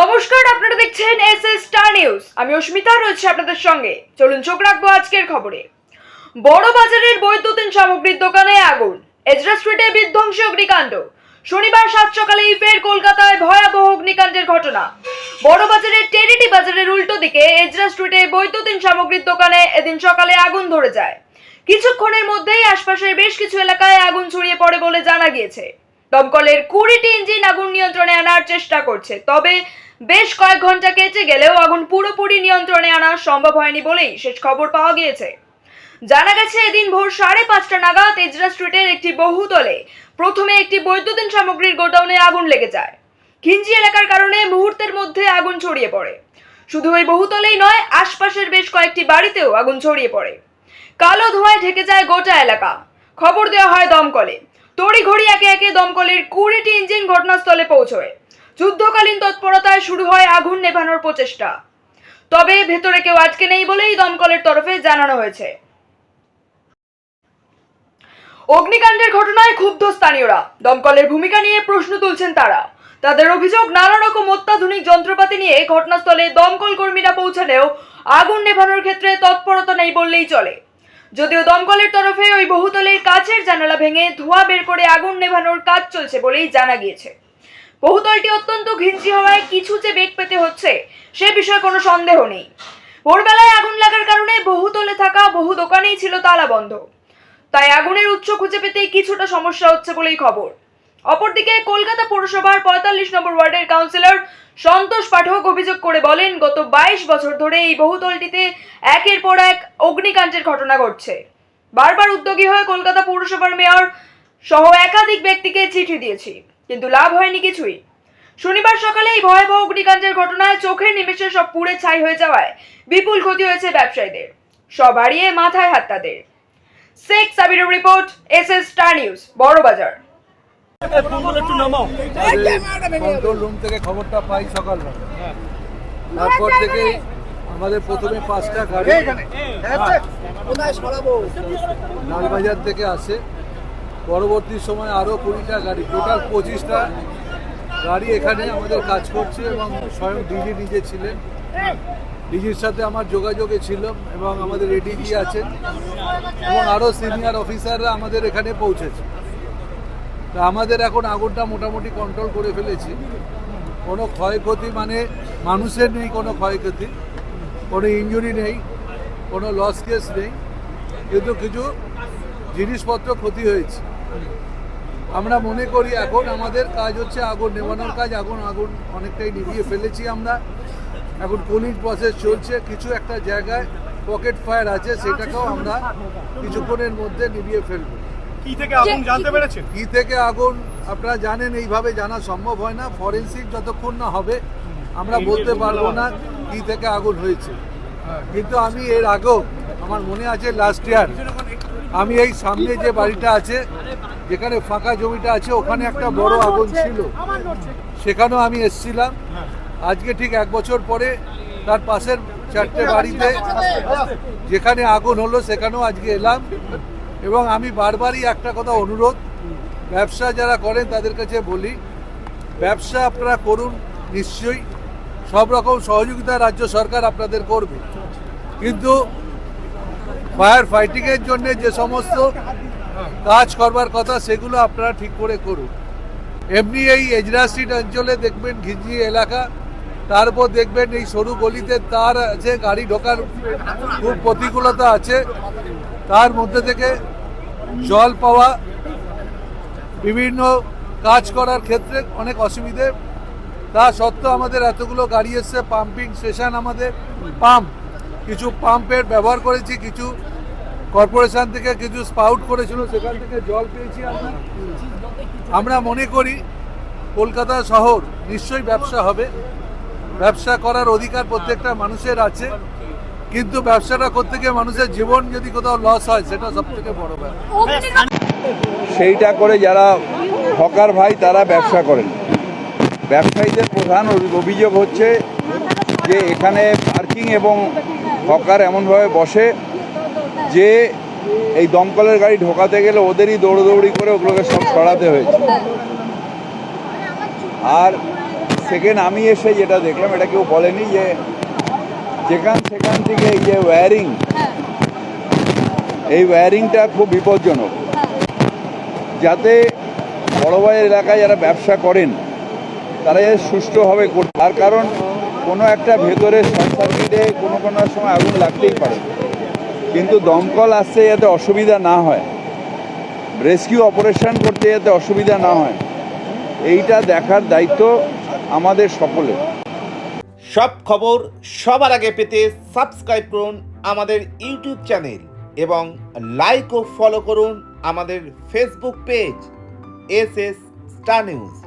নমস্কার, আপনারা দেখছেন এস এস স্টার নিউজ আমি অস্মিতা, রয়েছে আপনাদের সঙ্গে। চলুন চোখ রাখব আজকের খবরে। বড় বাজারের বৈদ্যুতিন সামগ্রীর দোকানে আগুন। এজরা স্ট্রিটে বিধ্বংসী অগ্নিকাণ্ড। শনিবার সাত সকালেই ফের কলকাতায় ভয়াবহ অগ্নিকাণ্ডের ঘটনা। বড় বাজারের টেরিটি বাজারের উল্টো দিকে এজরা স্ট্রিটে বৈদ্যুতিন সামগ্রীর দোকানে এদিন সকালে আগুন ধরে যায়। কিছুক্ষণের মধ্যেই আশপাশের বেশ কিছু এলাকায় আগুন ছড়িয়ে পড়ে বলে জানা গিয়েছে। দমকলের কুড়িটি ইঞ্জিন আগুন নিয়ন্ত্রণে আনার চেষ্টা করছে, তবে বেশ কয়েক ঘণ্টা কেটে গেলেও আগুন পুরোপুরি নিয়ন্ত্রণে আনা সম্ভব হয়নি বলেই শেষ খবর পাওয়া গিয়েছে। জানা গেছে, এদিন ভোর সাড়ে পাঁচটা নাগাদ এজরা স্ট্রিটের একটি বহুতলে প্রথমে একটি বৈদ্যুতিন সামগ্রীর গোডাউনে আগুন লেগে যায়। ঘিঞ্জি এলাকার কারণে মুহূর্তের মধ্যে আগুন ছড়িয়ে পড়ে। শুধু ওই বহুতলেই নয়, আশপাশের বেশ কয়েকটি বাড়িতেও আগুন ছড়িয়ে পড়ে। কালো ধোঁয়ায় ঢেকে যায় গোটা এলাকা। খবর দেওয়া হয় দমকলে। তড়িঘড়ি একে একে দমকলের কুড়িটি ইঞ্জিন ঘটনাস্থলে পৌঁছয়। যুদ্ধকালীন তৎপরতায় শুরু হয় আগুন নেভানোর প্রচেষ্টা। তবে ভেতরে কেউ আটকে নেই বলেই দমকলের তরফে জানানো হয়েছে। অগ্নিকাণ্ডের ঘটনায় ক্ষুব্ধ স্থানীয়রা। দমকলের ভূমিকা নিয়ে প্রশ্ন তুলছেন তারা। তাদের অভিযোগ, নানা রকম অত্যাধুনিক যন্ত্রপাতি নিয়ে ঘটনাস্থলে দমকল কর্মীরা পৌঁছালেও আগুন নেভানোর ক্ষেত্রে তৎপরতা নেই বললেই চলে। যদিও দমকলের তরফে ওই বহুতলের কাচের জানালা ভেঙে ধোঁয়া বের করে আগুন নেভানোর কাজ চলছে বলেই জানা গিয়েছে। বহুতলটি অত্যন্ত ঘিঞ্জি হওয়ায় কিছু যে বেগ পেতে হচ্ছে, সে বিষয়ে কোনো সন্দেহ নেই। ভোরবেলায় আগুন লাগার কারণে বহুতলে থাকা বহু দোকানেই ছিল তালা বন্ধ। তাই আগুনের উৎস খুঁজে পেতে কিছুটা সমস্যা হচ্ছে বলেই খবর। অপরদিকে কলকাতা পৌরসভার পঁয়তাল্লিশ নম্বর ওয়ার্ডের কাউন্সিলর সন্তোষ পাঠক অভিযোগ করে বলেন, গত বাইশ বছর ধরে এই বহুতলটিতে একের পর এক অগ্নিকাণ্ডের ঘটনা ঘটছে। বারবার উদ্যোগী হয়ে কলকাতা পৌরসভার মেয়র সহ একাধিক ব্যক্তিকে চিঠি দিয়েছি। কিন্তু লাভ হয়নি কিছুই। শনিবার সকালে এই ভয়াবহ অগ্নিকাণ্ডের ঘটনায় চোখের নিমেষে সব পুড়ে ছাই হয়ে যাওয়ায় বিপুল ক্ষতি হয়েছে ব্যবসায়ীদের। সব হারিয়ে মাথায় হাত তাদের। Sheikh সাবিরের report S S star news বড় বাজার একটু নামাও কন্ট্রোল রুম থেকে খবরটা পাই সকালবেলা। তারপর থেকে আমাদের প্রথমে পাঁচটা গাড়ি লালবাজার থেকে আসে। পরবর্তী সময় আরও কুড়িটা গাড়ি টোটাল পঁচিশটা গাড়ি এখানে আমাদের কাজ করছে এবং স্বয়ং ডিজি নিজে ছিলেন। ডিজির সাথে আমার যোগাযোগে ছিল এবং আমাদের এডিজি আছেন এবং আরও সিনিয়র অফিসাররা আমাদের এখানে পৌঁছেছে। তা আমাদের এখন আগুনটা মোটামুটি কন্ট্রোল করে ফেলেছি। কোনো ক্ষয়ক্ষতি মানে মানুষের নেই, কোনো ক্ষয়ক্ষতি। কোনো ইঞ্জুরি নেই, কোনো লস কেস নেই। কিন্তু কিছু জিনিসপত্র ক্ষতি হয়েছে। আমরা মনে করি এখন আমাদের কাজ হচ্ছে আগুন নেভানোর কাজ আগুন আগুন অনেকটাই নিভিয়ে ফেলেছি আমরা। এখন পুলিশ প্রসেস চলছে কিছু একটা জায়গায় পকেট ফায়ার আছে সেটাকেও আমরা কিছুক্ষণের মধ্যে নিভিয়ে ফেলব। কি থেকে আগুন জানতে পেরেছেন? কি থেকে আগুন আপনারা জানেন এইভাবে জানা সম্ভব হয় না। ফরেন্সিক যতক্ষণ না হবে আমরা বলতে পারব না কি থেকে আগুন হয়েছে। কিন্তু আমি এর আগেও আমার মনে আছে লাস্ট ইয়ার আমি এই সামনে যে বাড়িটা আছে, যেখানে ফাঁকা জমিটা আছে, ওখানে একটা বড় আগুন ছিল। সেখানেও আমি এসছিলাম। আজকে ঠিক এক বছর পরে তার পাশের চারটে বাড়িতে যেখানে আগুন হলো, সেখানেও আজকে এলাম। এবং আমি বারবারই একটা কথা অনুরোধ, ব্যবসা যারা করেন তাদের কাছে বলি, ব্যবসা আপনারা করুন নিশ্চয়ই। সব রকম সহযোগিতা রাজ্য সরকার আপনাদের করবে। কিন্তু ফায়ার ফাইটিংয়ের জন্য যে সমস্ত কাজ করবার কথা, সেগুলো আপনারা ঠিক করে করুন। এমনি এই এজরা স্ট্রিট অঞ্চলে দেখবেন ঘিঞ্জি এলাকা, তারপর দেখবেন এই সরু গলিতে তার আছে, গাড়ি ঢোকার খুব প্রতিকূলতা আছে। তার মধ্যে থেকে জল পাওয়া, বিভিন্ন কাজ করার ক্ষেত্রে অনেক অসুবিধে। তা সত্ত্বেও আমাদের এতগুলো গাড়ি এসছে পাম্পিং স্টেশন আমাদের পাম্প কিছু পাম্পের ব্যবহার করেছি, কিছু কর্পোরেশন থেকে কিছু স্পাউট করেছিল, সেখান থেকে জল পেয়েছি আমরা। আমরা মনে করি কলকাতা শহর নিশ্চয়ই ব্যবসা হবে। ব্যবসা করার অধিকার প্রত্যেকটা মানুষের আছে। কিন্তু ব্যবসাটা করতে গিয়ে মানুষের জীবন যদি কোথাও লস হয়, সেটা সব থেকে বড় ব্যাপার। সেইটা করে যারা হকার ভাই, তারা ব্যবসা করেন। ব্যবসায়ীদের প্রধান অভিযোগ হচ্ছে যে এখানে পার্কিং এবং হকার এমনভাবে বসে যে এই দমকলের গাড়ি ঢোকাতে গেলে ওদেরই দৌড়দৌড়ি করে ওগুলোকে সব সরাতে হয়েছে। আর সেকেন্ড আমি এসে যেটা দেখলাম, এটা কেউ বলেনি যে যেখান সেখান থেকে এই যে ওয়্যারিং এই ওয়্যারিংটা খুব বিপজ্জনক। যাতে বড়বাজার এলাকায় যারা ব্যবসা করেন, তারা যাতে সুষ্ঠুভাবে করতে তার কারণ কোনো একটা ভেতরে সার্কিটে কোনো কোনো সময় আগুন লাগতেই পারে। কিন্তু দমকল আসতে যাতে অসুবিধা না হয়। রেস্কিউ অপারেশন করতে যাতে অসুবিধা না হয়। এইটা দেখার দায়িত্ব আমাদের সকলের। সব খবর সবার আগে পেতে সাবস্ক্রাইব করুন আমাদের ইউটিউব চ্যানেল এবং লাইক ও ফলো করুন আমাদের Facebook page S S star news.